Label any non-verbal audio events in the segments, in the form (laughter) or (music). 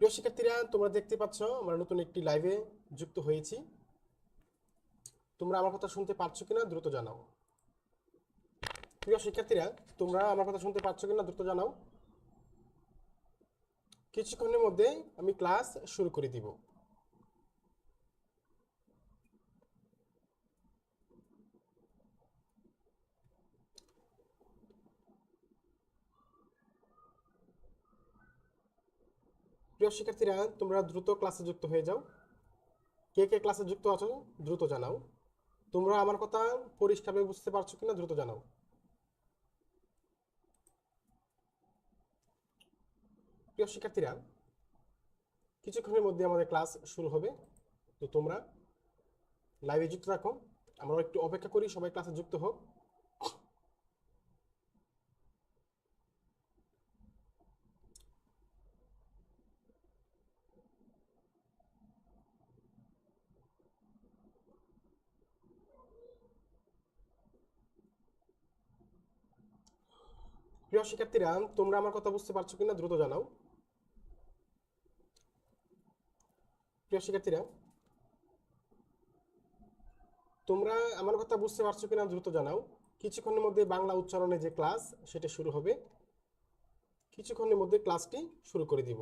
প্রিয় শিক্ষার্থীরা, তোমরা দেখতে পাচ্ছ, আমরা নতুন একটি লাইভে যুক্ত হয়েছি। তোমরা আমার কথা শুনতে পারছ কিনা দ্রুত জানাও। প্রিয় শিক্ষার্থীরা, তোমরা আমার কথা শুনতে পারছ কিনা দ্রুত জানাও। কিছুক্ষণের মধ্যে আমি ক্লাস শুরু করে দিব। প্রিয় শিক্ষার্থীরা, তোমরা দ্রুত ক্লাসে যুক্ত হয়ে যাও। কে কে ক্লাসে যুক্ত আছো, দ্রুত জানাও। তোমরা আমার কথা পরিষ্কারভাবে বুঝতে পারছ কিনা, দ্রুত জানাও। প্রিয় শিক্ষার্থীরা, কিছুক্ষণের মধ্যে আমাদের ক্লাস শুরু হবে। তো তোমরা লাইভে যুক্ত রাখো আমরা একটু অপেক্ষা করি, সবাই ক্লাসে যুক্ত হোক। প্রিয় শিক্ষার্থীরা, তোমরা আমার কথা বুঝতে পারছ কিনা দ্রুত জানাও। প্রিয় শিক্ষার্থীরা, তোমরা আমার কথা বুঝতে পারছ কিনা দ্রুত জানাও। কিছুক্ষণের মধ্যে বাংলা উচ্চারণে যে ক্লাস, সেটা শুরু হবে। কিছুক্ষণের মধ্যে ক্লাসটি শুরু করে দিব।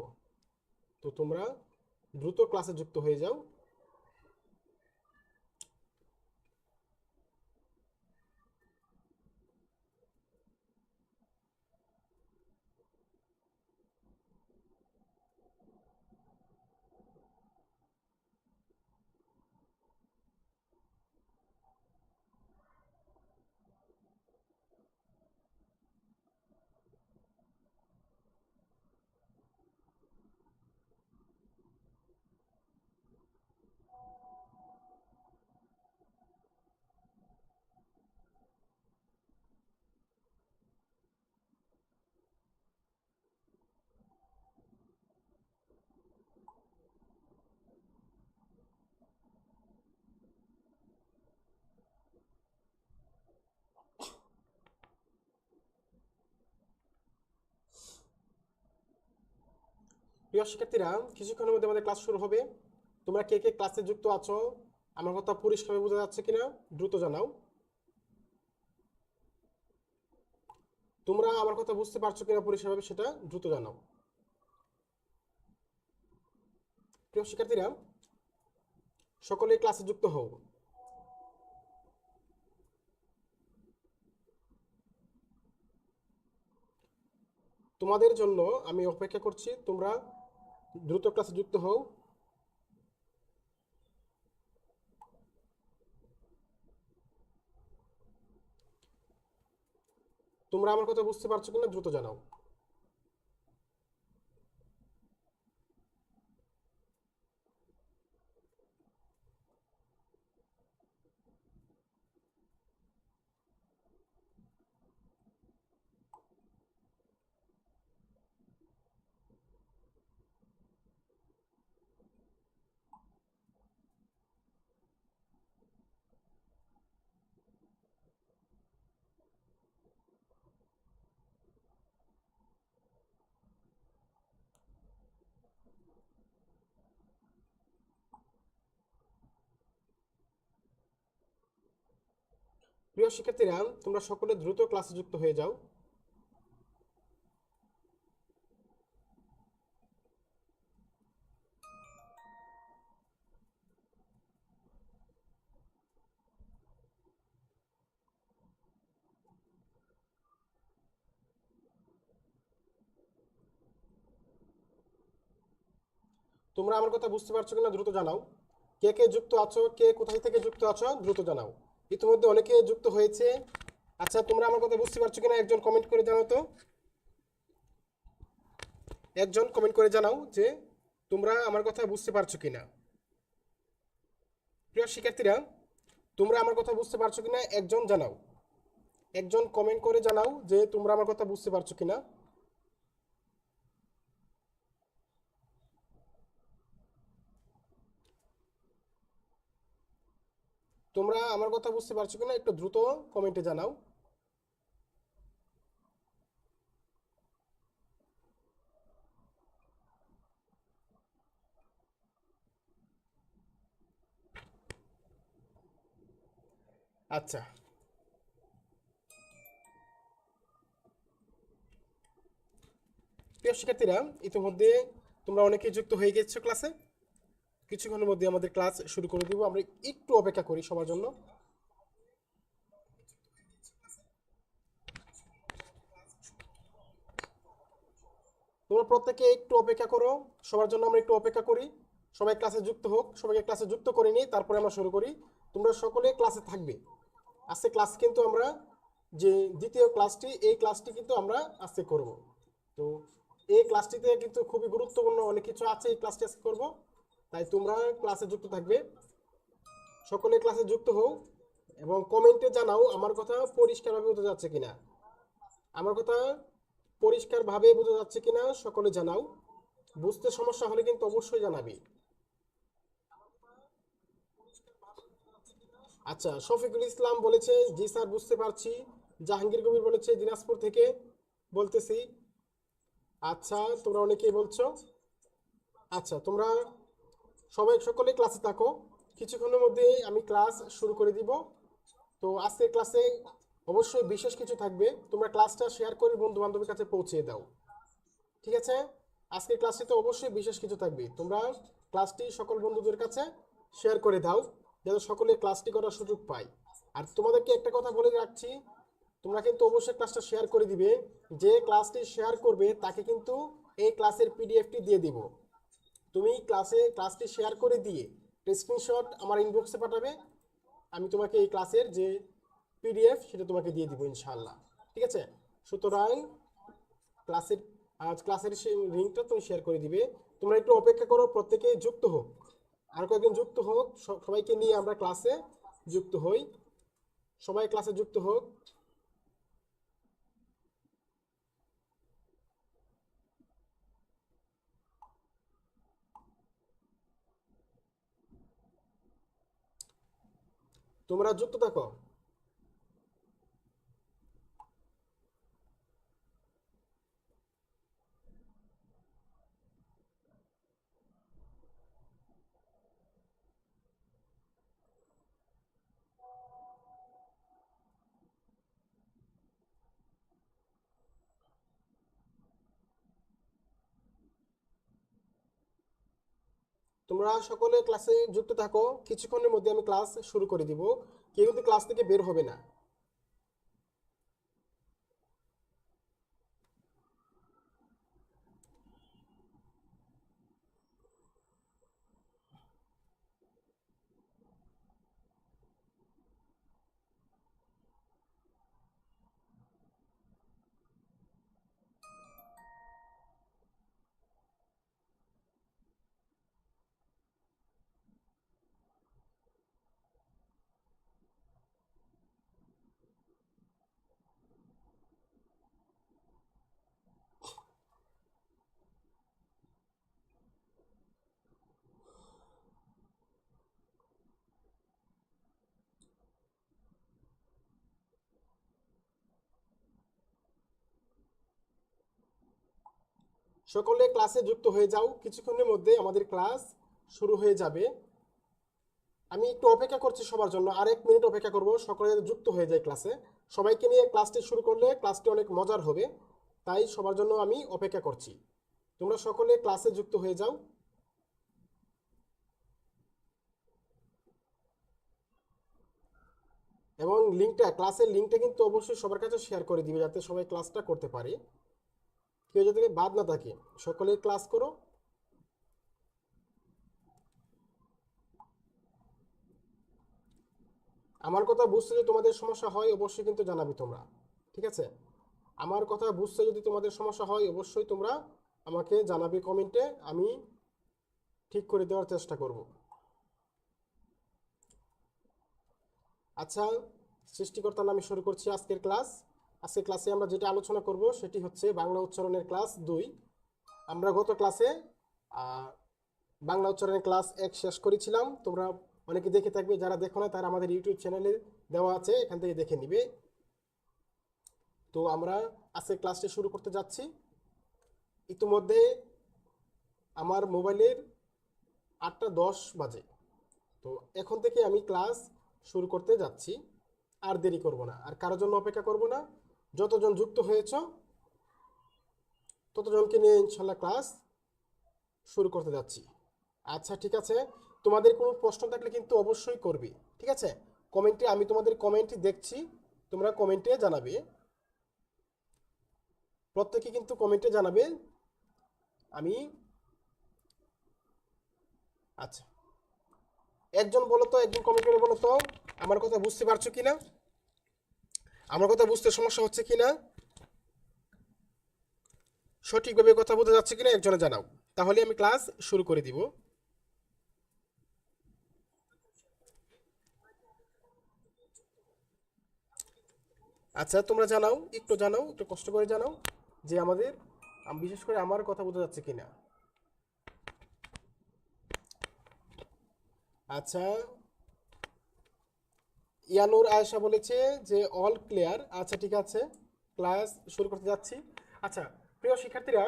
তো তোমরা দ্রুত ক্লাসে যুক্ত হয়ে যাও। প্রিয় শিক্ষার্থীরা, কিছুক্ষণের মধ্যে আমাদের ক্লাস শুরু হবে। তোমরা কে কে ক্লাসে যুক্ত আছো? আমার কথা পরিষ্কারভাবে বোঝা যাচ্ছে কিনা? দ্রুত জানাও। তোমরা আমার কথা বুঝতে পারছ কিনা পরিষ্কারভাবে সেটা দ্রুত জানাও। প্রিয় শিক্ষার্থীরা, সকলে ক্লাসে যুক্ত হও। তোমাদের জন্য আমি অপেক্ষা করছি, তোমরা দ্রুত ক্লাসে যুক্ত হও। তোমরা আমার কথা বুঝতে পারছ কিনা দ্রুত জানাও। প্রিয় শিক্ষার্থীরা, তোমরা সকলে দ্রুত ক্লাসে যুক্ত হয়ে যাও। তোমরা আমার কথা বুঝতে পারছ কিনা দ্রুত জানাও। কে কে যুক্ত আছো, কে কোথায় থেকে যুক্ত আছো, দ্রুত জানাও। ইতিমধ্যে অনেকে যুক্ত হয়েছে। আচ্ছা তোমরা আমার কথা বুঝতে পারছ কিনা? একজন কমেন্ট করে জানাও তো। একজন কমেন্ট করে জানাও যে, তোমরা আমার কথা বুঝতে পারছ কিনা? প্রিয় শিক্ষার্থীরা, তোমরা আমার কথা বুঝতে পারছ কিনা? একজন জানাও। একজন কমেন্ট করে জানাও যে, তোমরা আমার কথা বুঝতে পারছ কিনা? তোমরা আমার কথা বুঝতে পারছ কিনা একটু দ্রুত কমেন্টে জানাও। আচ্ছা। প্রিয় শিক্ষার্থীরা, ইতিমধ্যে তোমরা অনেকেই যুক্ত হয়ে গেছো ক্লাসে কিছুক্ষণের মধ্যে আমাদের ক্লাস শুরু করে দিব। আমরা একটু অপেক্ষা করি সবার জন্য। তোমরা প্রত্যেকে একটু অপেক্ষা করো। সবার জন্য আমরা একটু অপেক্ষা করি। সবাই ক্লাসে যুক্ত হোক, সবাইকে ক্লাসে যুক্ত করে নিই তারপরে আমরা শুরু করি। তোমরা সকলে ক্লাসে থাকবে। আজকে ক্লাস কিন্তু আমরা যে দ্বিতীয় ক্লাসটি এই ক্লাসটি কিন্তু আমরা আজকে করব। তো এই ক্লাসটিতে কিন্তু খুবই গুরুত্বপূর্ণ অনেক কিছু আছে, এই ক্লাসটি আজকে করব। তাই তোমরা ক্লাসে যুক্ত থাকবে। সকলে ক্লাসে যুক্ত হও এবং কমেন্টে জানাও আমার কথা পরিষ্কারভাবে বোঝা যাচ্ছে কিনা। আমার কথা পরিষ্কারভাবে বোঝা যাচ্ছে কিনা সকলে জানাও। বুঝতে সমস্যা হলে কিন্তু অবশ্যই জানাবি। আচ্ছা শফিকুল ইসলাম বলেছে, জি স্যার, বুঝতে পারছি। জাহাঙ্গীর কবির বলেছে, দিনাজপুর থেকে বলতেছি। আচ্ছা তোমরা অনেকেই বলছো। আচ্ছা তোমরা সবাই সকলে ক্লাসে থাকো। কিছুক্ষণের মধ্যে আমি ক্লাস শুরু করে দিব। তো আজকে ক্লাসে অবশ্যই বিশেষ কিছু থাকবে। তোমরা ক্লাসটা শেয়ার করে বন্ধু বান্ধবের কাছে পৌঁছে দাও। ঠিক আছে? আজকে ক্লাসটিতে অবশ্যই বিশেষ কিছু থাকবে। তোমরা ক্লাসটি সকল বন্ধুদের কাছে শেয়ার করে দাও, যাতে সকলে ক্লাসটি করার সুযোগ পায়। আর তোমাদেরকে একটা কথা বলে রাখছি, তোমরা কিন্তু অবশ্যই ক্লাসটা শেয়ার করে দিবে। যে ক্লাসটি শেয়ার করবে, তাকে কিন্তু এই ক্লাসের পিডিএফটি দিয়ে দিব। তুমি ক্লাসে ক্লাসটি শেয়ার করে দিয়ে স্ক্রিনশট আমার ইনবক্সে পাঠাবে, আমি তোমাকে এই ক্লাসের যে পিডিএফ সেটা তোমাকে দিয়ে দিব ইনশাআল্লাহ। ঠিক আছে? সুতরাং ক্লাসের ক্লাসের লিঙ্কটা তুমি শেয়ার করে দিবে। তোমরা একটু অপেক্ষা করো, প্রত্যেকে যুক্ত হোক। আর কয়েকজন যুক্ত হোক সবাইকে নিয়ে আমরা ক্লাসে যুক্ত হই। সবাই ক্লাসে যুক্ত হোক। তোমরা যুক্ত থাকো। তোমরা সকলে ক্লাসে যুক্ত থাকো। কিছুক্ষণের মধ্যে আমি ক্লাস শুরু করে দিব। কেউ কিন্তু ক্লাস থেকে বের হবে না। সকলে ক্লাসে যুক্ত হয়ে যাও। কিছুক্ষণের মধ্যে আমাদের ক্লাস শুরু হয়ে যাবে। আমি একটু অপেক্ষা করছি সবার জন্য। আর এক মিনিট অপেক্ষা করব। সকলে যুক্ত হয়ে যায় ক্লাসে সবাইকে নিয়ে ক্লাসটি শুরু করলে ক্লাসটি অনেক মজার হবে। তাই সবার জন্য আমি অপেক্ষা করছি। তোমরা সকলে ক্লাসে যুক্ত হয়ে যাও। এবং লিঙ্কটা ক্লাসের লিঙ্কটা কিন্তু অবশ্যই সবার কাছে শেয়ার করে দিবে, যাতে সবাই ক্লাসটা করতে পারে। কেউ যাতে বাদ না থাকে, সকলে ক্লাস করো। আমার কথা বুঝতে যদি তোমাদের সমস্যা হয়, অবশ্যই কিন্তু জানাবে তোমরা, ঠিক আছে? আমার কথা বুঝতে যদি তোমাদের সমস্যা হয়, অবশ্যই তোমরা আমাকে জানাবে কমেন্টে, আমি ঠিক করে দেওয়ার চেষ্টা করব। আচ্ছা সৃষ্টিকর্তার নামে শুরু করছি আজকের ক্লাস আজকের ক্লাসে আমরা যেটা আলোচনা করব সেটি হচ্ছে বাংলা উচ্চারণের ক্লাস দুই। আমরা গত ক্লাসে বাংলা উচ্চারণের ক্লাস এক শেষ করেছিলাম। তোমরা অনেকে দেখে থাকবে, যারা দেখো না, তারা আমাদের ইউটিউব চ্যানেলে দেওয়া আছে, এখান থেকে দেখে নিবে। তো আমরা আজকে ক্লাসটি শুরু করতে যাচ্ছি। ইতিমধ্যে আমার মোবাইলের আটটা দশ বাজে। তো এখন থেকে আমি ক্লাস শুরু করতে যাচ্ছি। আর দেরি করব না। আর কারোর জন্য অপেক্ষা করব না। যতজন যুক্ত হয়েছ, ততজনকে নিয়ে ইনশাল্লাহ ক্লাস শুরু করতে যাচ্ছি। আচ্ছা ঠিক আছে। তোমাদের কোনো প্রশ্ন থাকলে কিন্তু অবশ্যই করবে, ঠিক আছে? কমেন্টে, আমি তোমাদের কমেন্ট দেখছি, তোমরা কমেন্টে জানাবে। প্রত্যেকে কিন্তু কমেন্টে জানাবে। আমি আচ্ছা। একজন বলো তো, একজন কমেন্ট করে বলো তো, আমার কথা বুঝতে পারছ কিনা? আমার কথা বুঝতে সমস্যা হচ্ছে কি না সঠিকভাবে কথা বলতে যাচ্ছে কিনা একজনে জানাও। তাহলে আমি ক্লাস শুরু করে দিব। আচ্ছা তোমরা জানাও, একটু জানাও, একটু কষ্ট করে জানাও যে আমাদের, আম- বিশেষ করে আমার কথা বোঝা যাচ্ছে কিনা। আচ্ছা ইয়ানুর আয়েশা বলেছে যে অল ক্লিয়ার আচ্ছা ঠিক আছে। ক্লাস শুরু করতে যাচ্ছি। আচ্ছা প্রিয় শিক্ষার্থীরা,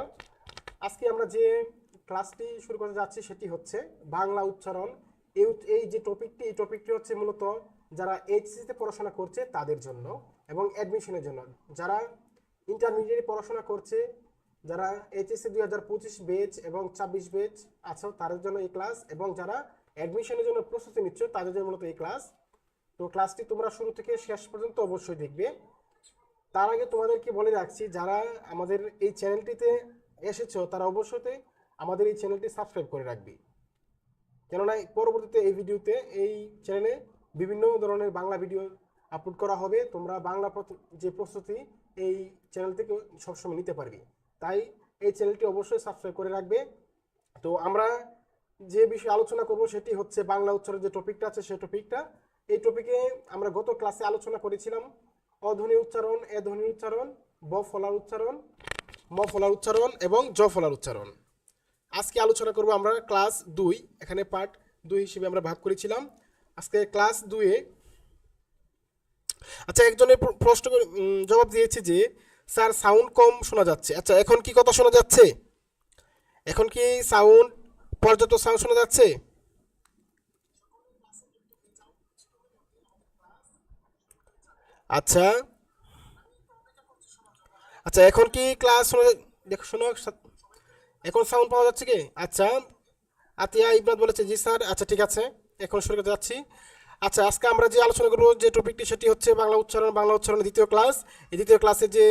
আজকে আমরা যে ক্লাসটি শুরু করতে যাচ্ছি সেটি হচ্ছে বাংলা উচ্চারণ। এই যে টপিকটি, এই টপিকটি হচ্ছে মূলত যারা এইচএসসিতে পড়াশোনা করছে তাদের জন্য এবং অ্যাডমিশনের জন্য। যারা ইন্টারমিডিয়েট পড়াশোনা করছে, যারা এইচএসসি দুই হাজার পঁচিশ বেচ এবং ছাব্বিশ বেচ আছে, তাদের জন্য এই ক্লাস এবং যারা অ্যাডমিশনের জন্য প্রস্তুতি নিচ্ছ, তাদের জন্য মূলত এই ক্লাস তো ক্লাসটি তোমরা শুরু থেকে শেষ পর্যন্ত অবশ্যই দেখবে। তার আগে তোমাদেরকে বলে রাখছি, যারা আমাদের এই চ্যানেলটিতে এসেছ, তারা অবশ্যই আমাদের এই চ্যানেলটি সাবস্ক্রাইব করে রাখবে। কেননা পরবর্তীতে এই ভিডিওতে এই চ্যানেলে বিভিন্ন ধরনের বাংলা ভিডিও আপলোড করা হবে। তোমরা বাংলা যে প্রস্তুতি এই চ্যানেল থেকে সবসময় নিতে পারবে। তাই এই চ্যানেলটি অবশ্যই সাবস্ক্রাইব করে রাখবে। তো আমরা যে বিষয়ে আলোচনা করব, সেটি হচ্ছে বাংলা উচ্চারণ যে টপিকটা আছে সেই টপিকটা এই টপিকে আমরা গত ক্লাসে আলোচনা করেছিলাম, অধ্বনি উচ্চারণ এ ধ্বনি উচ্চারণ, ব ফলার উচ্চারণ, ম ফলার উচ্চারণ এবং জ ফলার উচ্চারণ। আজকে আলোচনা করব আমরা ক্লাস দুই, এখানে পার্ট দুই হিসেবে আমরা ভাগ করেছিলাম। আজকে ক্লাস দুয়ে আচ্ছা একজনের প্রশ্ন জবাব দিয়েছে যে, স্যার সাউন্ড কম শোনা যাচ্ছে। আচ্ছা এখন কি কথা শোনা যাচ্ছে? এখন কি সাউন্ড পর্যাপ্ত সাউন্ড শোনা যাচ্ছে? আচ্ছা। আচ্ছা এখন কি ক্লাস দেখো, শোনো এখন সাউন্ড পাওয়া যাচ্ছে কি? আচ্ছা। আতিয়া ইবরাত বলেছে, জি স্যার। আচ্ছা ঠিক আছে। এখন শুরু করতে যাচ্ছি। আচ্ছা আজকে আমরা যে আলোচনা করব, যে টপিকটি সেটি হচ্ছে বাংলা উচ্চারণ, বাংলা উচ্চারণের দ্বিতীয় ক্লাস এই দ্বিতীয় ক্লাসে যে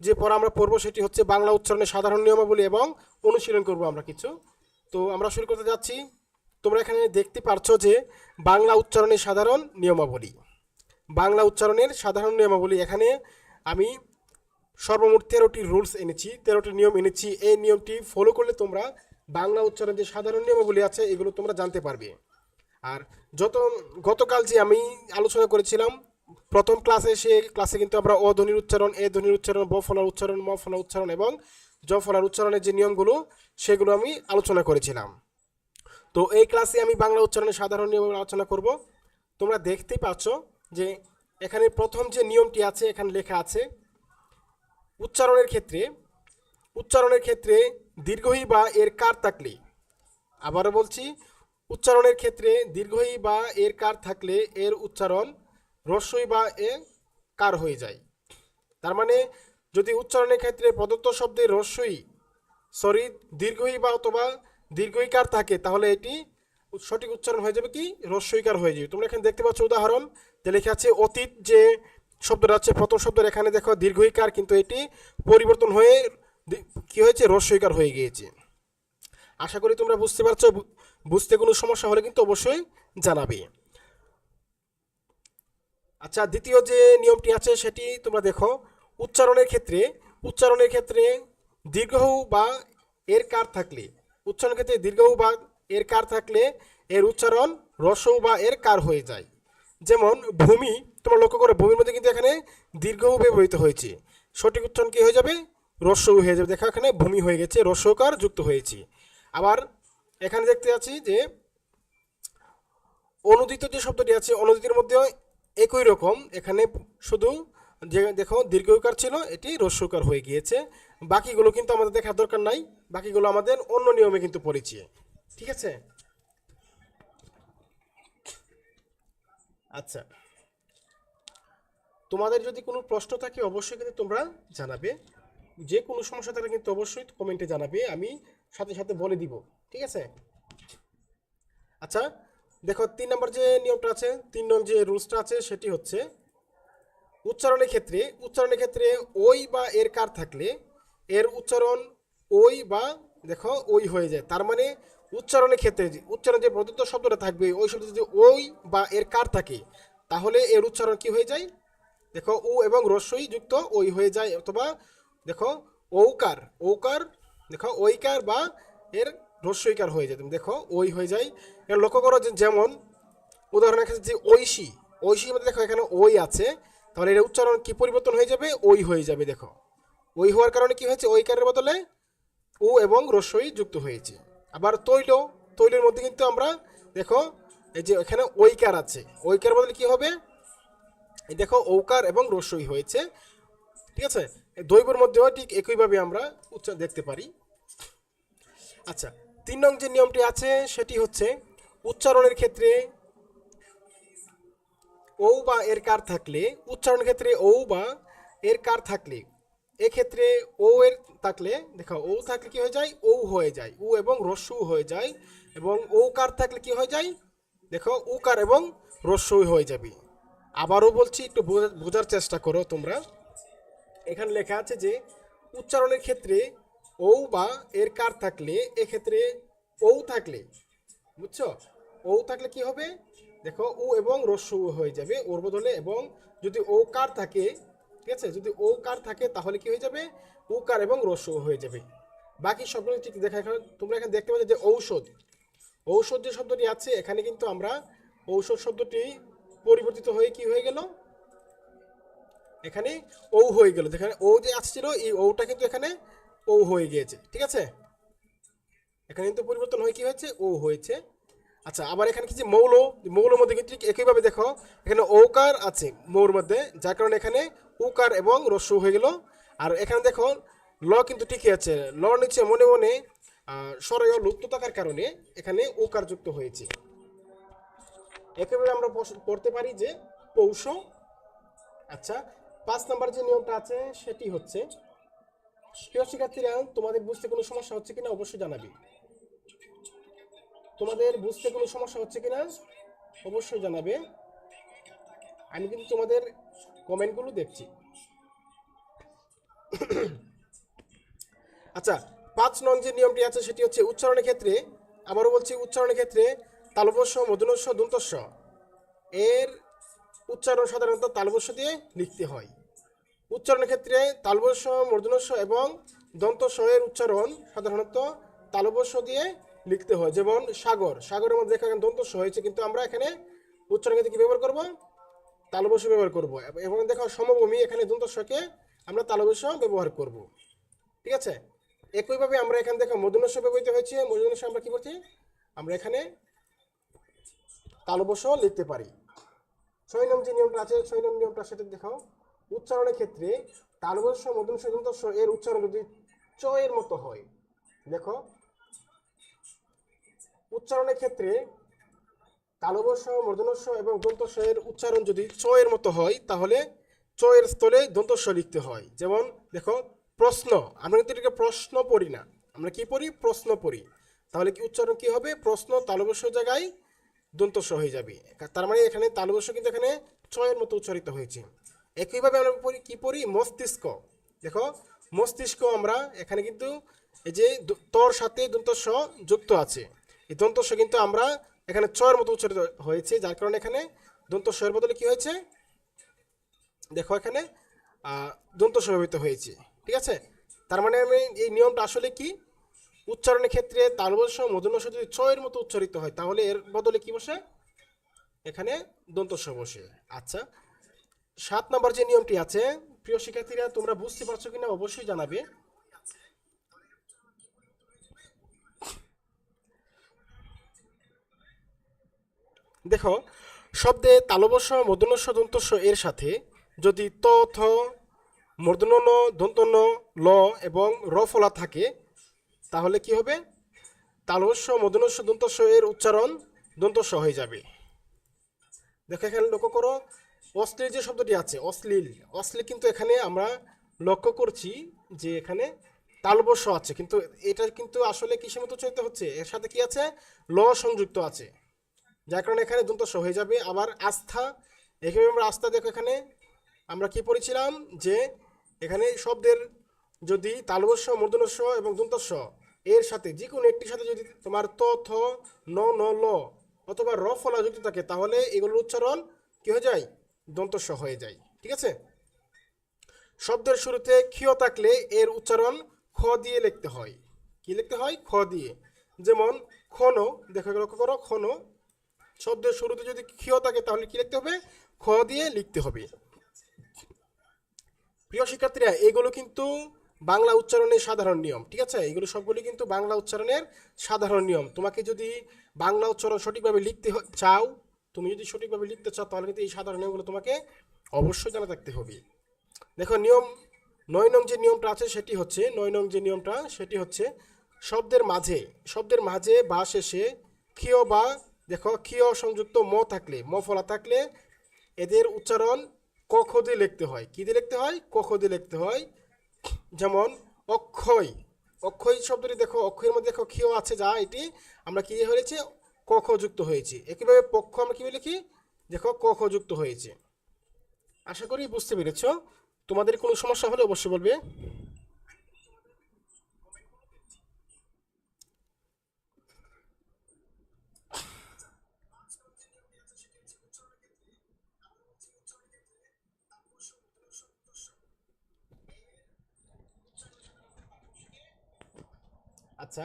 যে পড়া আমরা পড়ব, সেটি হচ্ছে বাংলা উচ্চারণের সাধারণ নিয়মাবলী এবং অনুশীলন করব আমরা কিছু। তো আমরা শুরু করতে যাচ্ছি। তোমরা এখানে দেখতে পারছ যে, বাংলা উচ্চারণের সাধারণ নিয়মাবলী। বাংলা উচ্চারণের সাধারণ নিয়মাবলী এখানে আমি সর্বমোট তেরোটি রুলস এনেছি, তেরোটি নিয়ম এনেছি। এই নিয়মটি ফলো করলে তোমরা বাংলা উচ্চারণ যে সাধারণ নিয়মাবলী আছে, এগুলো তোমরা জানতে পারবে। আর যত, গতকাল যে আমি আলোচনা করেছিলাম, প্রথম ক্লাসে সে ক্লাসে কিন্তু আমরা অ ধ্বনির উচ্চারণ, এ ধ্বনির উচ্চারণ, ব ফলার উচ্চারণ, ম ফলার উচ্চারণ এবং জ ফলার উচ্চারণের যে নিয়মগুলো, সেগুলো আমি আলোচনা করেছিলাম। তো এই ক্লাসে আমি বাংলা উচ্চারণের সাধারণ নিয়ম আলোচনা করব। তোমরা দেখতেই পাচ্ছ যে এখানে প্রথম যে নিয়মটি আছে, এখানে লেখা আছে, উচ্চারণের ক্ষেত্রে উচ্চারণের ক্ষেত্রে দীর্ঘই বা এর কার থাকলে, আবারও বলছি, উচ্চারণের ক্ষেত্রে দীর্ঘই বা এর কার থাকলে এর উচ্চারণ রস্যই বা এ কার হয়ে যায়। তার মানে যদি উচ্চারণের ক্ষেত্রে প্রদত্ত শব্দে রস্যই, সরি, দীর্ঘই বা অথবা দীর্ঘইকার থাকে, তাহলে এটি সঠিক উচ্চারণ হয়ে যাবে কি? রস্যইকার হয়ে যাবে। তোমরা এখানে দেখতে পাচ্ছ উদাহরণ যে লেখা আছে, অতীত যে শব্দটা আছে, প্রথম শব্দের এখানে দেখো দীর্ঘইকার, কিন্তু এটি পরিবর্তন হয়ে কি হয়েছে? রস্যইকার হয়ে গিয়েছে। আশা করি তোমরা বুঝতে পারছ বুঝতে কোনো সমস্যা হলে কিন্তু অবশ্যই জানাবে। আচ্ছা দ্বিতীয় যে নিয়মটি আছে, সেটি তোমরা দেখো। উচ্চারণের ক্ষেত্রে উচ্চারণের ক্ষেত্রে দীর্ঘ বা এর কার থাকলে, উচ্চারণের ক্ষেত্রে দীর্ঘ বা এর কার থাকলে এর উচ্চারণ রসৌ বা এর কার হয়ে যায়। যেমন ভূমি, তোমরা লক্ষ্য করো, ভূমির মধ্যে কিন্তু এখানে দীর্ঘ ব্যবহৃত হয়েছে। সঠিক উচ্চারণ কি হয়ে যাবে? রস্যৌ হয়ে যাবে। দেখো এখানে ভূমি হয়ে গেছে রস্যকার যুক্ত হয়েছে। আবার এখানে দেখতে পাচ্ছি যে অনুদিত যে শব্দটি আছে, অনুদিতের মধ্যেও একই রকম। এখানে শুধু যে দেখো দীর্ঘকার ছিল, এটি রস্যকার হয়ে গিয়েছে। বাকিগুলো কিন্তু আমাদের দেখার দরকার নাই। বাকিগুলো আমাদের অন্য নিয়মে কিন্তু পড়েছি। ঠিক আছে? আচ্ছা। তোমাদের যদি কোনো প্রশ্ন থাকে, অবশ্যই কিন্তু তোমরা জানাবে। যে কোনো সমস্যা থাকলে কিন্তু অবশ্যই কমেন্টে জানাবে, আমি সাথে সাথে বলে দিব, ঠিক আছে? আচ্ছা দেখো, তিন নম্বর যে নিয়মটা আছে, তিন নম্বর যে রুলসটা আছে, সেটি হচ্ছে উচ্চারণের ক্ষেত্রে উচ্চারণের ক্ষেত্রে ওই বা এর কার থাকলে, এর উচ্চারণ ওই বা, দেখো, ওই হয়ে যায়। তার মানে উচ্চারণের ক্ষেত্রে উচ্চারণ যে প্রদত্ত শব্দটা থাকবে, ওই শব্দ যদি ওই বা এর কার থাকে, তাহলে এর উচ্চারণ কি হয়ে যায়? দেখো, উ এবং রস্যই যুক্ত ওই হয়ে যায়, অথবা দেখো, ঔকার ঔকার, দেখো, ঐকার বা এর রস্যইকার হয়ে যায়। তুমি দেখো ওই হয়ে যায়। এর লক্ষ্য করো যে যেমন, উদাহরণের ক্ষেত্রে যে ঐশী, ঐশীর মধ্যে দেখো এখানে ওই আছে, তাহলে এর উচ্চারণ কি পরিবর্তন হয়ে যাবে? ওই হয়ে যাবে, দেখো। ওই হওয়ার কারণে কি হয়েছে? ঐকারের বদলে উ এবং রস্যই যুক্ত হয়েছে। আবার তৈল, তৈলের মধ্যে কিন্তু আমরা দেখো, এই যে এখানে ঐকার আছে। ঐকার বদলে কি হবে? এই দেখো, ঔকার এবং রস্যই হয়েছে। ঠিক আছে? দৈবর মধ্যেও ঠিক একইভাবে আমরা উচ্চারণ দেখতে পারি। আচ্ছা তিন নং যে নিয়মটি আছে, সেটি হচ্ছে উচ্চারণের ক্ষেত্রে ও বা এর কার থাকলে, উচ্চারণের ক্ষেত্রে ও বা এর কার থাকলে এক্ষেত্রে ও এর থাকলে, দেখো, ও থাকলে কি হয়ে যায়? ও হয়ে যায়। উ এবং রস্যু হয়ে যায়। এবং ও কার থাকলে কি হয়ে যায়? দেখো, উ কার এবং রস্যু হয়ে যাবে। আবারও বলছি, একটু বোঝার চেষ্টা করো তোমরা। এখানে লেখা আছে যে, উচ্চারণের ক্ষেত্রে ও বা এর কার থাকলে, এক্ষেত্রে ও থাকলে, বুঝছ? ও থাকলে কি হবে? দেখো ও এবং রস্য হয়ে যাবে ওর বদলে। এবং যদি ও কার থাকে ঠিক আছে? যদি ও কার থাকে তাহলে কি হয়ে যাবে? উ কার এবং রস্য হয়ে যাবে। বাকি সবগুলো ঠিক দেখা এখানে তোমরা এখানে দেখতে পাচ্ছ যে ঔষধ। ঔষধ যে শব্দটি আছে, এখানে কিন্তু আমরা ঔষধ শব্দটি পরিবর্তিত হয়ে কি হয়ে গেল? এখানে ও হয়ে গেল। যেখানে ও যে আসছিল, এই ওটা কিন্তু এখানে ও হয়ে গিয়েছে। ঠিক আছে? এখানে কিন্তু পরিবর্তন হয়ে কি হয়েছে? ও হয়েছে। আচ্ছা আবার এখানে কি যে মৌল? মৌলের মধ্যে কিন্তু একইভাবে দেখো। এখানে ওকার আছে মৌর মধ্যে, যার কারণে এখানে উকার এবং রস্য হয়ে গেল। আর এখানে দেখো ল কিন্তু ঠিকই আছে। ল নিচে মনে মনে আহ, স্বরয় লুপ্ত থাকার কারণে এখানে উকার যুক্ত হয়েছে। একেবারে আমরা পড়তে পারি যে পৌষ। আচ্ছা পাঁচ নাম্বার যে নিয়মটা আছে সেটি হচ্ছে প্রিয় শিক্ষার্থীরা তোমাদের বুঝতে কোনো সমস্যা হচ্ছে কিনা অবশ্যই জানাবে। তোমাদের বুঝতে কোনো সমস্যা হচ্ছে কিনা অবশ্যই জানাবে। আমি কিন্তু তোমাদের কমেন্টগুলো দেখছি। (coughs) আচ্ছা পাঁচ নং যে নিয়মটি আছে সেটি হচ্ছে উচ্চারণের ক্ষেত্রে, আবারও বলছি, উচ্চারণের ক্ষেত্রে তালবস্য মধুনস্য দন্তস্য। এর উচ্চারণ সাধারণত তালবস্য দিয়ে লিখতে হয়। উচ্চারণের ক্ষেত্রে তালবস্য মূর্ধনস্য এবং দন্তস্ব এর উচ্চারণ সাধারণত তালবস্য দিয়ে লিখতে হয়। যেমন সাগর, সাগরের মধ্যে এখানে দন্তস্ব হয়েছে, কিন্তু আমরা এখানে উচ্চারণ ক্ষেত্রে কি ব্যবহার করব? তালবস্য ব্যবহার করব। এবং দেখো সমভূমি এখানে দন্তস্বকে আমরা তালবস্য ব্যবহার করব। ঠিক আছে? একইভাবে আমরা এখানে দেখো মধুনস্য ব্যবহৃত হয়েছে। মধুনস্য আমরা কি করছি? আমরা এখানে তালবস্য লিখতে পারি। ছয় নং যে নিয়মটা আছে, ছয় নং নিয়মটা সেটা দেখাও। উচ্চারণের ক্ষেত্রে তালবস্য মধুনস্য দন্তস্য এর উচ্চারণ যদি চ এর মতো হয়, দেখো। উচ্চারণের ক্ষেত্রে তালবস্য মূর্ধনস্য এবং দন্তস্ব এর উচ্চারণ যদি চ এর মতো হয়, তাহলে চ এর স্থলে দন্তস্ব লিখতে হয়। যেমন, দেখো, প্রশ্ন। আমরা কিন্তু এটাকে প্রশ্ন পড়ি না। আমরা কি পড়ি? প্রশ্ন পড়ি। তাহলে কি উচ্চারণ কি হবে? প্রশ্ন তালবস্য জায়গায় দন্তস্ব হয়ে যাবে। তার মানে এখানে তালবস্য কিন্তু এখানে ছয়ের মতো উচ্চারিত হয়েছে। একইভাবে আমরা পড়ি, কি পড়ি? মস্তিষ্ক। দেখো, মস্তিষ্ক আমরা এখানে কিন্তু এই যে তর সাথে দন্তস্ব যুক্ত আছে। এই দন্তস্ব কিন্তু আমরা এখানে ছয়ের মতো উচ্চারিত হয়েছে, যার কারণে এখানে দন্তস্বয়ের বদলে কি হয়েছে? দেখো এখানে দন্ত ব্যবহৃত হয়েছে, ঠিক আছে? তার মানে আমি এই নিয়মটা আসলে কি? উচ্চারণের ক্ষেত্রে তালবস্য মধুনস্য যদি ছয়ের মতো উচ্চারিত হয়, তাহলে এর বদলে কি বসে? এখানে দন্তস্ব বসে। আচ্ছা সাত নম্বর যে নিয়মটি আছে, প্রিয় শিক্ষার্থীরা, তোমরা বুঝতে পারছ কিনা অবশ্যই জানাবে। দেখো, শব্দে তালবস্য মূর্ধন্যস্য দন্তস্য এর সাথে যদি ত, থ মূর্ধন্য দন্তন্য ল এবং র ফলা থাকে, তাহলে কি হবে? তালবস্য মূর্ধন্যস্য দন্তস্য এর উচ্চারণ দন্তস্ব হয়ে যাবে। দেখো, এখানে লক্ষ্য করো, অশ্লীল যে শব্দটি আছে, অশ্লীল অশ্লীল কিন্তু এখানে আমরা লক্ষ্য করছি যে এখানে তালবস্য আছে, কিন্তু এটা কিন্তু আসলে কিসের মতো উচ্চারিত হচ্ছে? এর সাথে কি আছে? ল সংযুক্ত আছে। যার কারণে এখানে দন্তস্ব হয়ে যাবে। আবার আস্থা, এখানে আমরা আস্থা দেখো এখানে। আমরা কি পড়েছিলাম? যে এখানে শব্দের যদি তালবস্য মূর্ধনস্ব এবং দন্তস্ব এর সাথে যে কোনো একটির সাথে যদি তোমার ত, থ, ন ন, ল অথবা র ফলা যুক্ত থাকে, তাহলে এগুলোর উচ্চারণ কী হয়ে যায়? দন্তস্ব হয়ে যায়। ঠিক আছে? শব্দের শুরুতে ক্ষীয় থাকলে এর উচ্চারণ খ দিয়ে লিখতে হয়। কি লিখতে হয়? খ দিয়ে। যেমন খন দেখো লক্ষ্য করো খন শব্দের শুরুতে যদি ক্ষীয় থাকে, তাহলে কি লিখতে হবে? খ দিয়ে লিখতে হবে। প্রিয় শিক্ষার্থীরা, এগুলো কিন্তু বাংলা উচ্চারণের সাধারণ নিয়ম, ঠিক আছে? এগুলো সবগুলি কিন্তু বাংলা উচ্চারণের সাধারণ নিয়ম। তোমাকে যদি বাংলা উচ্চারণ সঠিকভাবে লিখতে চাও, তুমি যদি সঠিকভাবে লিখতে চাও, তাহলে কিন্তু এই সাধারণ নিয়মগুলো তোমাকে অবশ্যই জানা থাকতে হবে। দেখো, নিয়ম, নয় নং যে নিয়মটা আছে, সেটি হচ্ছে, নয় নং যে নিয়মটা, সেটি হচ্ছে শব্দের মাঝে শব্দের মাঝে বা শেষে ক্ষীয় বা দেখো সংযুক্ত ম থাকলে? ম ফলা থাকলে এদের উচ্চারণ কখ দিয়ে লিখতে হয়। কী দিয়ে লিখতে হয়? কখ দিয়ে লিখতে হয়। যেমন অক্ষয়। অক্ষয় শব্দটি দেখো, অক্ষয়ের মধ্যে দেখো, ক্ষীয় আছে যা, এটি আমরা কী হয়েছে? কখ যুক্ত হয়েছে। একইভাবে পক্ষ আমরা কী লিখি? দেখো কখ যুক্ত হয়েছে। আশা করি বুঝতে পেরেছ। তোমাদের কোনো সমস্যা হলে অবশ্যই বলবে।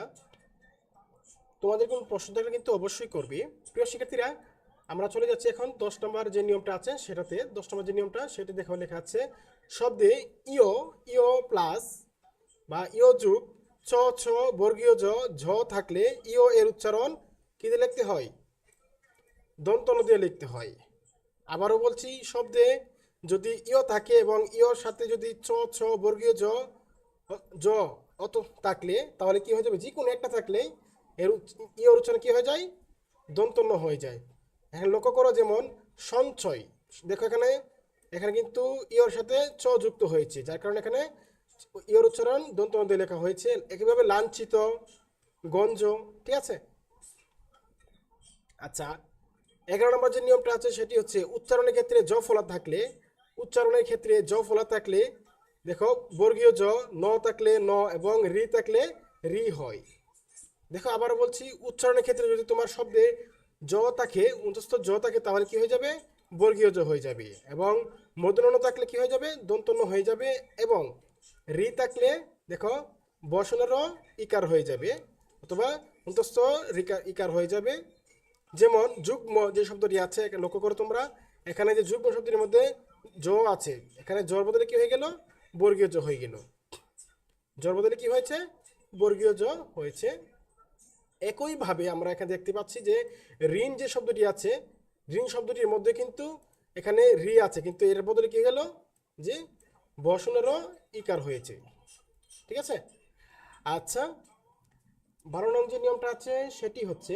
আচ্ছা তোমাদের কোনো প্রশ্ন থাকলে কিন্তু অবশ্যই করবে। প্রিয় শিক্ষার্থীরা, আমরা চলে যাচ্ছি এখন দশ নম্বর যে নিয়মটা আছে সেটাতে। দশ নম্বর যে নিয়মটা, সেটা দেখো লেখা আছে, শব্দে ইও ইও প্লাস বা ইও যুগ, ছ ছ, বর্গীয় জ, ঝ থাকলে ইও এর উচ্চারণ কী দিয়ে লিখতে হয়? দন্তন দিয়ে লিখতে হয়। আবারও বলছি, শব্দে যদি ইও থাকে এবং ইওর সাথে যদি ছ ছ, বর্গীয় জ জ অত থাকলে তাহলে কি হয়ে যাবে? যে কোনো একটা থাকলে এর ইওর উচ্চারণ কি হয়ে যায়? দন্তন্য হয়ে যায়। এখানে লক্ষ্য করো যেমন সঞ্চয়। দেখো এখানে এখানে কিন্তু ইওর সাথে চ যুক্ত হয়েছে, যার কারণে এখানে ইওর উচ্চারণ দন্তন্য দিয়ে লেখা হয়েছে। একইভাবে লাঞ্ছিত, গঞ্জ, ঠিক আছে? আচ্ছা এগারো নম্বর যে নিয়মটা আছে সেটি হচ্ছে উচ্চারণের ক্ষেত্রে জ ফলা থাকলে, উচ্চারণের ক্ষেত্রে জ ফলা থাকলে দেখো, বর্গীয় জ, ন থাকলে ন এবং রি থাকলে রি হয়। দেখো, আবার বলছি, উচ্চারণের ক্ষেত্রে যদি তোমার শব্দে জ থাকে উন্তস্থ জ থাকে, তাহলে কি হয়ে যাবে? বর্গীয় জ হয়ে যাবে। এবং মদনন থাকলে কি হয়ে যাবে? দন্তন্য হয়ে যাবে। এবং রি থাকলে, দেখো বসনেরও ইকার হয়ে যাবে, অথবা অন্তস্থ ইকার হয়ে যাবে। যেমন, যুগ্ম যে শব্দটি আছে লক্ষ্য করো তোমরা, এখানে যে যুগ্ম শব্দটির মধ্যে জ আছে, এখানে জর বদলে কি হয়ে গেল? বর্গীয় জ হয়ে গেল। জর বদলে কি হয়েছে? বর্গীয় জ হয়েছে। একইভাবে আমরা এখানে দেখতে পাচ্ছি যে ঋণ যে শব্দটি আছে, ঋণ শব্দটির মধ্যে কিন্তু এখানে রি আছে, কিন্তু এর বদলে কি গেল? যে বসনেরও ইকার হয়েছে। ঠিক আছে? আচ্ছা বারো নং যে নিয়মটা আছে, সেটি হচ্ছে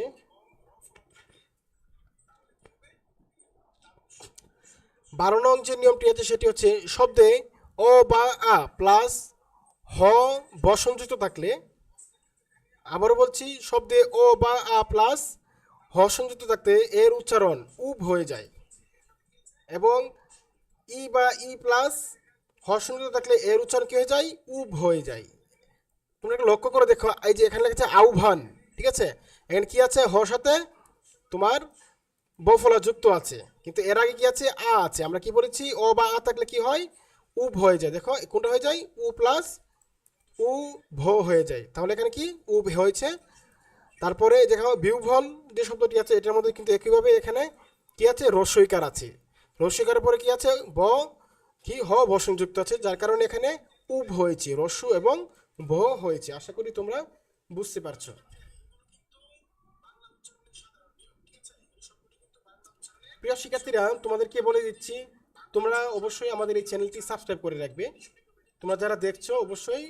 বারো নং যে নিয়মটি আছে, সেটি হচ্ছে শব্দে অ বা আ প্লাস হ বসংযুক্ত থাকলে, আবারও বলছি, শব্দে ও বা আ প্লাস হ সংযুক্ত থাকতে এর উচ্চারণ উব হয়ে যায়। এবং ই বা ই প্লাস হ সংযুক্ত থাকলে এর উচ্চারণ কী হয়ে যায়? উব হয়ে যায়। তোমরা একটা লক্ষ্য করে দেখো, এই যে এখানে লেগেছে আহ্বান, ঠিক আছে? এখানে কি আছে? হ সাথে তোমার বফলা যুক্ত আছে। কিন্তু এর আগে কি আছে? আ আছে। আমরা কি বলেছি? ও বা আ থাকলে কি হয়? উব হয়ে যায়। দেখো কোনটা হয়ে যায়? উ প্লাস উ ভ হয়ে যায়। তাহলে এখানে কি? উ হয়েছে। তারপরে দেখো বিউভল যে শব্দটি আছে, এটার মধ্যে কিন্তু একইভাবে এখানে কি আছে? রস্যইকার আছে। রস্যইকারের পরে কি আছে? ব, কি? হ, ভ সংযুক্ত আছে। যার কারণে এখানে উব হয়েছে। রস্যু এবং ভ হয়েছে। আশা করি তোমরা বুঝতে পারছ। প্রিয় শিক্ষার্থীরা, তোমাদেরকে বলে দিচ্ছি তোমরা অবশ্যই আমাদের এই চ্যানেলটি সাবস্ক্রাইব করে রাখবে। তোমরা যারা দেখছ, অবশ্যই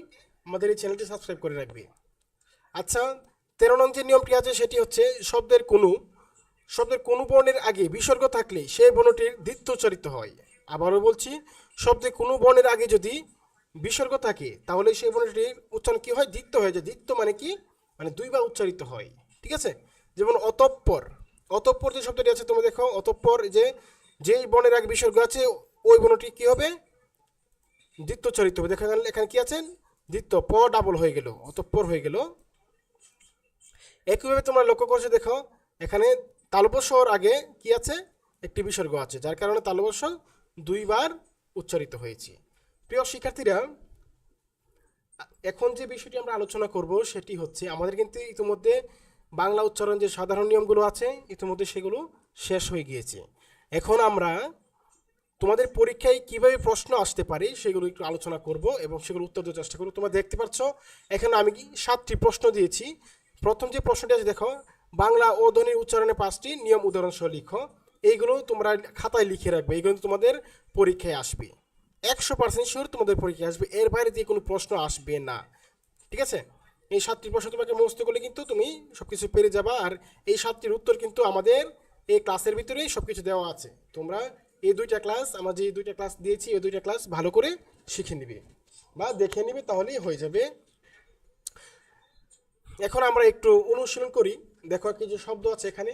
আমাদের এই চ্যানেলটি সাবস্ক্রাইব করে রাখবে। আচ্ছা তেরো নং যে নিয়মটি আছে, সেটি হচ্ছে শব্দের কোনো শব্দের কোনো বর্ণের আগে বিসর্গ থাকলে সেই বর্ণটির দ্বিত্ব উচ্চারিত হয়। আবারও বলছি, শব্দে কোনো বর্ণের আগে যদি বিসর্গ থাকে, তাহলে সেই বর্ণটির উচ্চারণ কী হয়? দ্বিত্ব হয়ে। যায় দ্বিত্ব মানে কি? মানে দুইবার উচ্চারিত হয়। ঠিক আছে? যেমন অতঃপর। অতঃপর যে শব্দটি আছে, তোমরা দেখো, অতঃপর যে যেই বনের আগে বিসর্গ আছে, ওই বনটি কি হবে? দ্বিত্ব উচ্চারিত হবে। দেখা গেল এখানে কি আছেন? দ্বিত্ব প ডাবল হয়ে গেল, অতঃপর হয়ে গেল। একইভাবে তোমরা লক্ষ্য করছ, দেখো, এখানে তালবস্বর আগে কি আছে? একটি বিসর্গ আছে, যার কারণে তালবস্ব দুইবার উচ্চারিত হয়েছে। প্রিয় শিক্ষার্থীরা, এখন যে বিষয়টি আমরা আলোচনা করব, সেটি হচ্ছে আমাদের কিন্তু ইতিমধ্যে বাংলা উচ্চারণ যে সাধারণ নিয়মগুলো আছে, ইতিমধ্যে সেগুলো শেষ হয়ে গিয়েছে। এখন আমরা তোমাদের পরীক্ষায় কীভাবে প্রশ্ন আসতে পারে সেগুলো একটু আলোচনা করব এবং সেগুলো উত্তর দেওয়ার চেষ্টা করব। তোমরা দেখতে পাচ্ছ, এখানে আমি কি সাতটি প্রশ্ন দিয়েছি। প্রথম যে প্রশ্নটি আছে, দেখো, বাংলা ও ধ্বনির উচ্চারণে পাঁচটি নিয়ম উদাহরণ সহ লিখো। এইগুলো তোমরা খাতায় লিখে রাখবে এইগুলো তোমাদের পরীক্ষায় আসবে। একশো পার্সেন্ট শিওর তোমাদের পরীক্ষায় আসবে, এর বাইরে দিয়ে কোনো প্রশ্ন আসবে না। ঠিক আছে? এই সাতটি প্রশ্ন তোমাকে মুখস্থ করলে কিন্তু তুমি সব কিছু পেরে যাবা, আর এই সাতটির উত্তর কিন্তু আমাদের এই ক্লাসের ভিতরেই সব কিছু দেওয়া আছে। তোমরা এই দুইটা ক্লাস, আমরা যে দুইটা ক্লাস দিয়েছি, এই দুইটা ক্লাস ভালো করে শিখে নিবে বা দেখে নিবে, তাহলেই হয়ে যাবে। এখন আমরা একটু অনুশীলন করি। দেখো কি যে শব্দ আছে এখানে।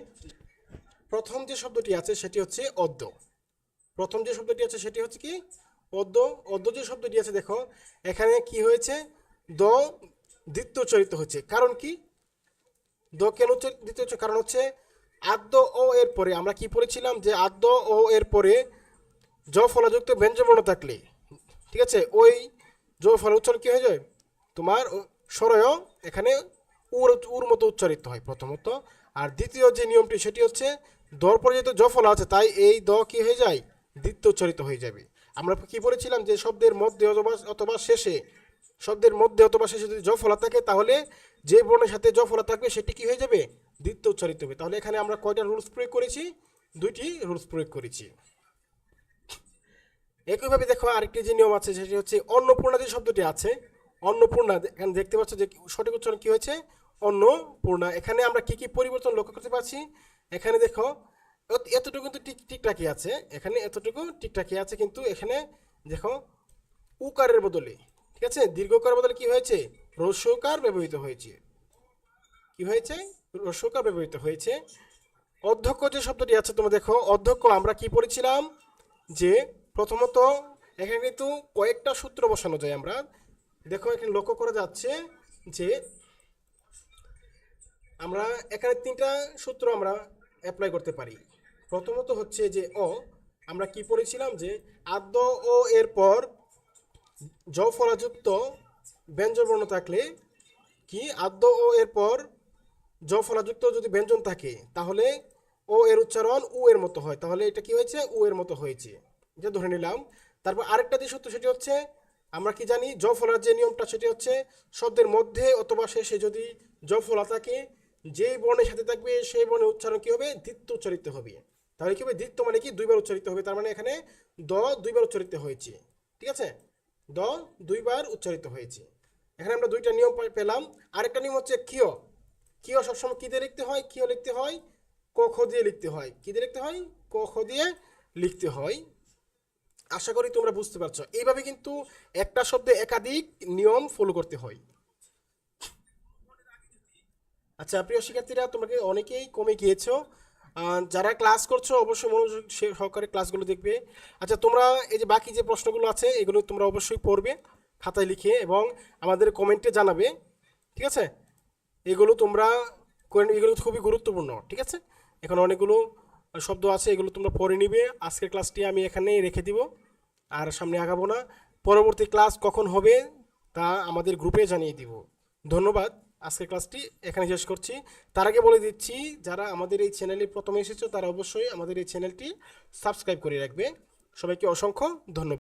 প্রথম যে শব্দটি আছে, সেটি হচ্ছে অদ্য। প্রথম যে শব্দটি আছে, সেটি হচ্ছে কি? অদ্য। অদ্য যে শব্দটি আছে, দেখো, এখানে কি হয়েছে? দ দ্বিতীয় উচ্চারিত হচ্ছে। কারণ কি? দ কেন দ্বিতীয়? কারণ হচ্ছে আদ্য ও এর পরে আমরা কি পড়েছিলাম? যে আদ্য ও এর পরে জ ফলাযুক্ত ব্যঞ্জনবর্ণ থাকলে। ঠিক আছে? ওই জ ফল উচ্চারণ কী হয়ে যায়? তোমার স্বরয় এখানে উর উর মতো উচ্চারিত হয় প্রথমত। আর দ্বিতীয় যে নিয়মটি, সেটি হচ্ছে দর পরে যেহেতু জ ফলা আছে, তাই এই দ কী হয়ে যায়? দ্বিতীয় উচ্চারিত হয়ে যাবে। আমরা কি বলেছিলাম যে শব্দের মধ্যে অথবা অথবা শেষে, শব্দের মধ্যে অথবা শেষে যদি জ ফলা থাকে, তাহলে যে বর্ণের সাথে জ ফলা থাকবে, সেটি কি হয়ে যাবে? দ্বিতীয় উচ্চারিত হবে। তাহলে এখানে আমরা কয়টা রুলস প্রয়োগ করেছি? দুইটি রুলস প্রয়োগ করেছি। একইভাবে দেখো আরেকটি যে নিয়ম আছে, সেটি হচ্ছে অন্নপূর্ণা যে শব্দটি আছে, অন্নপূর্ণা, এখানে দেখতে পাচ্ছ যে সঠিক উচ্চারণ কি হয়েছে? অন্নপূর্ণা। এখানে আমরা কি কি পরিবর্তন লক্ষ্য করতে পারছি? এখানে দেখো এতটুকু কিন্তু ঠিক ঠিকঠাকই আছে। এখানে এতটুকু ঠিকঠাকই আছে, কিন্তু এখানে দেখো, উকারের বদলে, ঠিক আছে? দীর্ঘকার বদলে কি হয়েছে? রস্যকার ব্যবহৃত হয়েছে। কি হয়েছে? রস্যকার ব্যবহৃত হয়েছে। অধ্যক্ষ যে শব্দটি আছে, তোমরা দেখো, অধ্যক্ষ আমরা কি পড়েছিলাম? যে প্রথমত এখানে কিন্তু কয়েকটা সূত্র বসানো যায় আমরা। দেখো, এখানে লক্ষ্য করা যাচ্ছে যে আমরা এখানে তিনটা সূত্র আমরা অ্যাপ্লাই করতে পারি। প্রথমত হচ্ছে যে অ, আমরা কি পড়েছিলাম? যে আদ্য ও এর পর জ ফলাযুক্ত ব্যঞ্জনবর্ণ থাকলে কি? আদ্য ও এর পর জ ফলাযুক্ত যদি ব্যঞ্জন থাকে, তাহলে ও এর উচ্চারণ উ এর মতো হয়। তাহলে এটা কি হয়েছে? উ এর মতো হয়েছে। যে ধরে নিলাম। তারপর আরেকটা যে সূত্র, সেটি হচ্ছে, আমরা কি জানি জ ফলার যে নিয়মটা, সেটি হচ্ছে শব্দের মধ্যে অথবা শেষে যদি জ ফলা থাকে, যেই বর্ণের সাথে থাকবে, সেই বর্ণের উচ্চারণ কি হবে? দ্বিত্ব উচ্চারিত হবে। তাহলে কি হবে? দ্বিত্ব মানে কি? দুইবার উচ্চারিত হবে। তার মানে এখানে দ দুইবার উচ্চারিত হয়েছে। ঠিক আছে? দ দুইবার উচ্চারিত হয়েছে। এখানে আমরা দুইটা নিয়ম পেলাম। আরেকটা নিয়ম হচ্ছে ক্ষীয় ক্ষীয় সবসময় কী দিয়ে লিখতে হয়? ক্ষীয় লিখতে হয়? ক খ দিয়ে লিখতে হয়। কী দিয়ে লিখতে হয়? ক খ দিয়ে লিখতে হয়। আশা করি তোমরা বুঝতে পারছ। এইভাবে কিন্তু একটা শব্দে একাধিক নিয়ম ফলো করতে হয়। আচ্ছা প্রিয় শিক্ষার্থীরা তোমাকে অনেকেই কমে গিয়েছো? যারা ক্লাস করছ, অবশ্যই মনোযোগ সে- সহকারে ক্লাসগুলো দেখবে। আচ্ছা তোমরা এই যে বাকি যে প্রশ্নগুলো আছে, এগুলো তোমরা অবশ্যই পড়বে, খাতায় লিখে এবং আমাদের কমেন্টে জানাবে। ঠিক আছে? এগুলো তোমরা এগুলো খুবই গুরুত্বপূর্ণ, ঠিক আছে? এখন অনেকগুলো শব্দ আছে, এগুলো তোমরা পড়ে নিবে। আজকের ক্লাসটি আমি এখানেই রেখে দিব, আর সামনে আগাবো না। পরবর্তী ক্লাস কখন হবে তা আমাদের গ্রুপে জানিয়ে দিব। ধন্যবাদ, আজকের ক্লাসটি এখানে শেষ করছি। তার আগে বলে দিচ্ছি, যারা আমাদের এই চ্যানেলে প্রথমে এসেছ, তারা অবশ্যই আমাদের এই চ্যানেলটি সাবস্ক্রাইব করে রাখবে। সবাইকে অসংখ্য ধন্যবাদ।